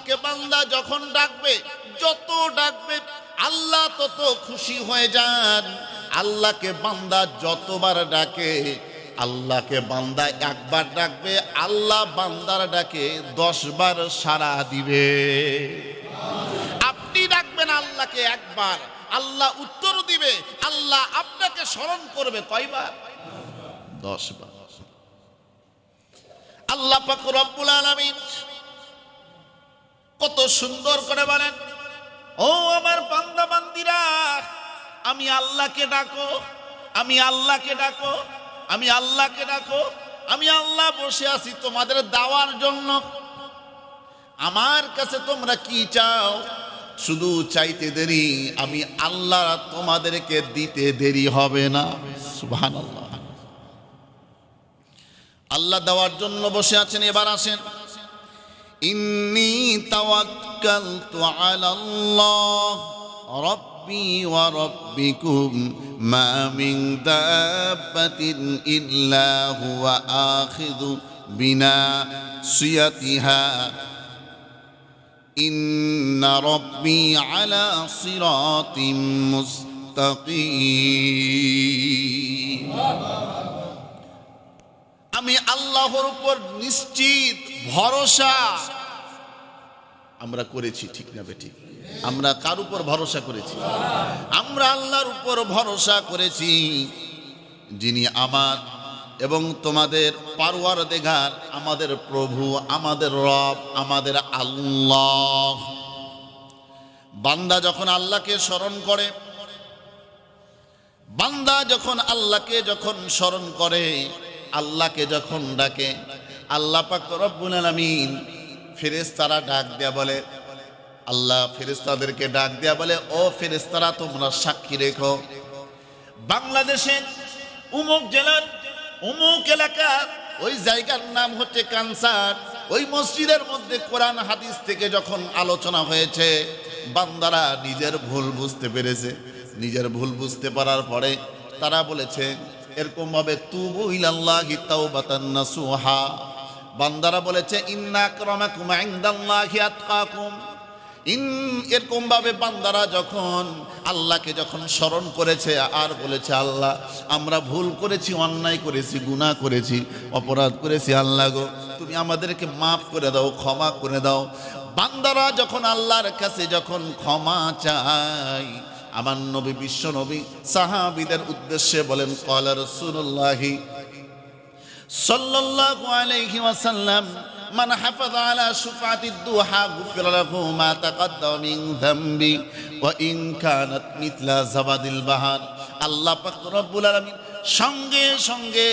আল্লাহকে বান্দা যখন ডাকবে, যত ডাকবে, আল্লাহ তত খুশি হয়ে যান। আল্লাহকে বান্দা যতবার ডাকে, আল্লাহকে বান্দা একবার ডাকবে, আল্লাহ বান্দার ডাকে দশবার সাড়া দিবে। আপনি ডাকবেন আল্লাহকে একবার, আল্লাহ উত্তর দিবে, আল্লাহ আপনাকে স্মরণ করবে কয়বার? দশবার। আল্লাহ পাক রব্বুল আলামিন কত সুন্দর করে বলেন, ও আমার বান্দা বান্দিরা আমি আল্লাহকে ডাকো, আমি আল্লাহকে ডাকো, আমি আল্লাহকে ডাকো, আমি আল্লাহ বসে আছি তোমাদের দাওয়ার জন্য। আমার কাছে তোমরা কি চাও? শুধু চাইতে দেরি, আমি আল্লাহ তোমাদেরকে দিতে দেরি হবে না। সুবহানাল্লাহ। আল্লাহ দেওয়ার জন্য বসে আছেন, এবার আসেন। ইন্নি তাওয়াক্কালতু আলাল্লাহ রব্বি ওয়া রব্বিকুম মা মিন দাব্বাতিন ইল্লা হুয়া আখিযু বিনাসিয়াতিহা إن ربي على صراط مستقيم আমি আল্লাহর উপর নিশ্চিত ভরসা আমরা করেছি ঠিক না বেঠিক আমরা কার উপর ভরসা করেছি? আমরা আল্লাহর উপর ভরসা করেছি যিনি আমার এবং তোমাদের পারওয়ার দেঘার আমাদের প্রভু, আমাদের রব, আমাদের আল্লাহ। বান্দা যখন আল্লাহকে স্মরণ করে, বান্দা যখন আল্লাহকে যখন স্মরণ করে, আল্লাহকে যখন ডাকে, আল্লাহ পাক রব্বুল আলামিন ফেরেশতারা ডাক দেয়া বলে, আল্লাহ ফেরেশতাদেরকে ডাক দেয়া বলে, ও ফেরেশতারা, তোমরা সাক্ষী রেখো। বাংলাদেশে উমুক জেলার, উমুক এলাকার, ওই জায়গার নাম হচ্ছে কানসার। ওই মসজিদের মধ্যে কোরআন, হাদিস থেকে যখন আলোচনা হয়েছে, বান্দারা নিজের ভুল বুঝতে পেরেছে। নিজের ভুল বুঝতে পারার পরে তারা বলেছে এরকম ভাবে তুবু ইলাল্লাহি তাওবাতান নাসুহা। বান্দারা বলেছে এরকম ভাবে বান্দারা যখন আল্লাহকে যখন স্মরণ করেছে, আর বলেছে, আল্লাহ, আমরা ভুল করেছি, অন্যায় করেছি, গুনাহ করেছি, অপরাধ করেছি, আল্লাহ গো, তুমি আমাদেরকে মাফ করে দাও, ক্ষমা করে দাও। বান্দারা যখন আল্লাহর কাছে যখন ক্ষমা চায়, আমার নবী, বিশ্ব নবী, সাহাবিদের উদ্দেশ্যে বলেন, কলা রসুল্লাহি সাল্লাল্লাহু আলাইহি ওয়াসাল্লাম, মান হাফাজ আলা শুফাতিদ দুহা, গুফির লাহু মিথলা জাবাদিল বাহার। আল্লাহ পাক রব্বুল সঙ্গে সঙ্গে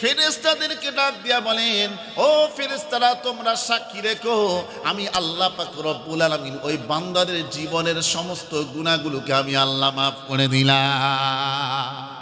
ফেরেস্তাদেরকে ডাক দিয়া বলেন, ও ফেরেস্তারা তোমরা সাক্ষী রেখো, আমি আল্লাহ পাক রব্বুল আলামিন ওই বান্দাদের জীবনের সমস্ত গুণাগুলোকে আমি আল্লাহ মাফ করে দিলাম।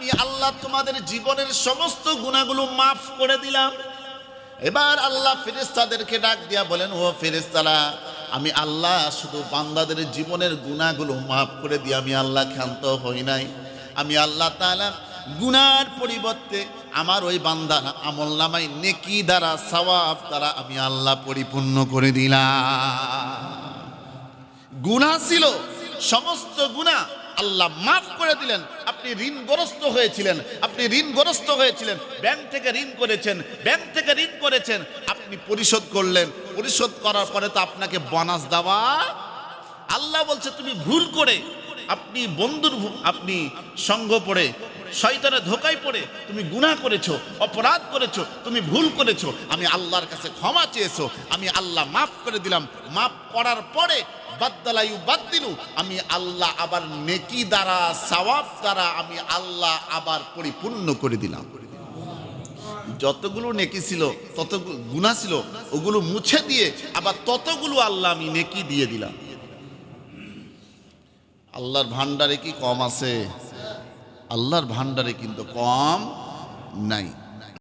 আমি আল্লাহ তোমাদের জীবনের সমস্ত গুণাগুলো মাফ করে দিলাম। এবার আল্লাহ ফেরেস্তাদেরকে ডাক দিয়া বলেন, ও ফেরেস্তারা আমি আল্লাহ শুধু বান্দাদের জীবনের গুণাগুলো মাফ করে দিয়ে আমি আল্লাহ ক্ষান্ত হই নাই। আমি আল্লাহ তাআলা গুনার পরিবর্তে আমার ওই বান্দার আমল নামাই নেকি দ্বারা, সওয়াব দ্বারা আমি আল্লাহ পরিপূর্ণ করে দিলাম। গুনাহ ছিল, সমস্ত গুনাহ আল্লাহ মাফ করে দিলেন, আপনি ঋণগ্রস্ত হয়েছিলেন, আপনি ঋণগ্রস্ত হয়েছিলেন, ব্যাংক থেকে ঋণ করেছেন, ব্যাংক থেকে ঋণ করেছেন, আপনি পরিশোধ করলেন, পরিশোধ করার পরে তো আপনাকে বোনাস দেওয়া, আল্লাহ বলছে তুমি ভুল করে, আপনি বন্ধুর আপনি সঙ্গ পড়ে, শয়তানের ধোকায় পড়ে, তুমি গুনাহ করেছ, অপরাধ করেছ, তুমি ভুল করেছ, আমি আল্লাহর কাছে ক্ষমা চেয়েছো, আমি আল্লাহ মাফ করে দিলাম, মাফ করার পরে বাদ্দালাইউ বাদ দিলু, আমি আল্লাহ আবার নেকি দ্বারা, সওয়াব দ্বারা আমি আল্লাহ আবার পরিপূর্ণ করে দিলাম। যতগুলো নেকি ছিল, তত গুণা ছিল, ওগুলো মুছে দিয়ে আবার ততগুলো আল্লাহ আমি নেকি দিয়ে দিলাম। আল্লাহর ভান্ডারে কি কম আছে? আল্লাহর ভান্ডারে কিন্তু কম নাই।